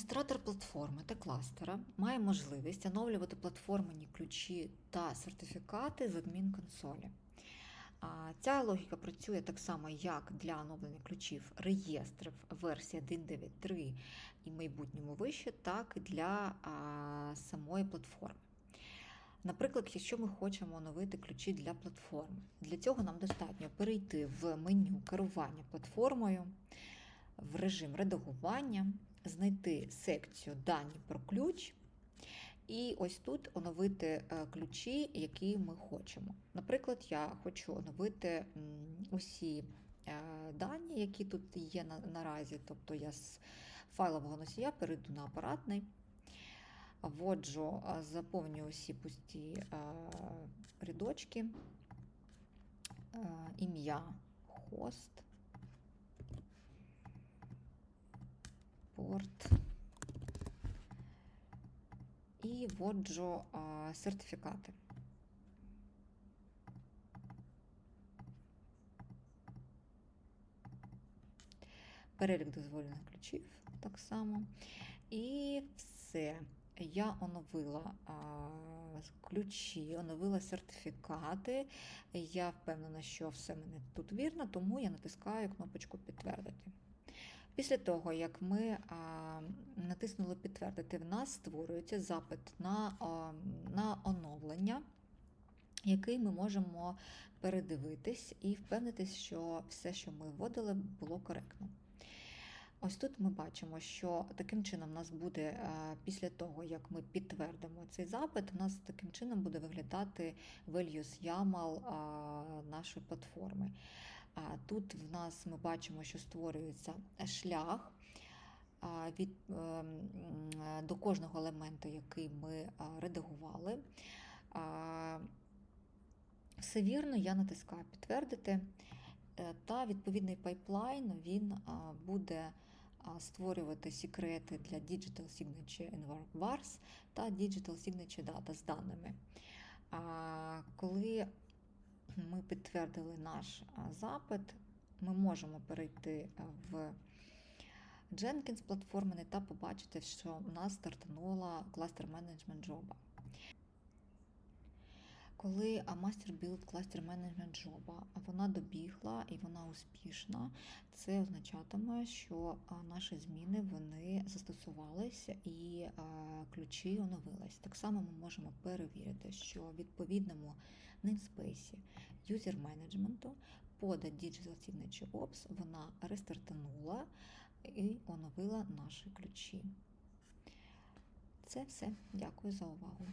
Адміністратор платформи та кластера має можливість оновлювати платформені ключі та сертифікати з адмінконсолі. Ця логіка працює так само, як для оновлення ключів реєстрів версії 1.9.3 і майбутньому вище, так і для самої платформи. Наприклад, якщо ми хочемо оновити ключі для платформи, для цього нам достатньо перейти в меню керування платформою, в режим редагування, знайти секцію Дані про ключ. І ось тут оновити е, ключі, які ми хочемо. Наприклад, я хочу оновити усі е, дані, які тут є на, наразі. Тобто я з файлового носія перейду на апаратний, вводжу, е, заповнюю усі пусті рядочки, ім'я хост, порт і вводжу сертифікати. Перелік дозволених ключів так само. І все. Я оновила а, ключі, оновила сертифікати. Я впевнена, що все мене тут вірно, тому я натискаю кнопочку підтвердити. Після того, як ми натиснули підтвердити, в нас створюється запит на, на оновлення, який ми можемо передивитись і впевнитись, що все, що ми вводили, було коректно. Ось тут ми бачимо, що таким чином у нас буде після того, як ми підтвердимо цей запит, у нас таким чином буде виглядати values YAML нашої платформи. Тут в нас ми бачимо, що створюється шлях від, ем, до кожного елементу, який ми редагували. Все вірно, я натискаю підтвердити, Е, та відповідний пайплайн він буде створювати секрети для Digital Signature Env- Vars та Digital Signature Data з даними. Коли ми підтвердили наш запит, ми можемо перейти в Jenkins платформи та побачити, що у нас стартанула кластер менеджмент джоба. Коли а, Master Build Cluster Management Job вона добігла і вона успішна, це означатиме, що наші зміни вони застосувалися і ключі оновились. Так само ми можемо перевірити, що в відповідному namespace юзер менеджменту пода Digital Signature Ops вона рестартанула і оновила наші ключі. Це все. Дякую за увагу.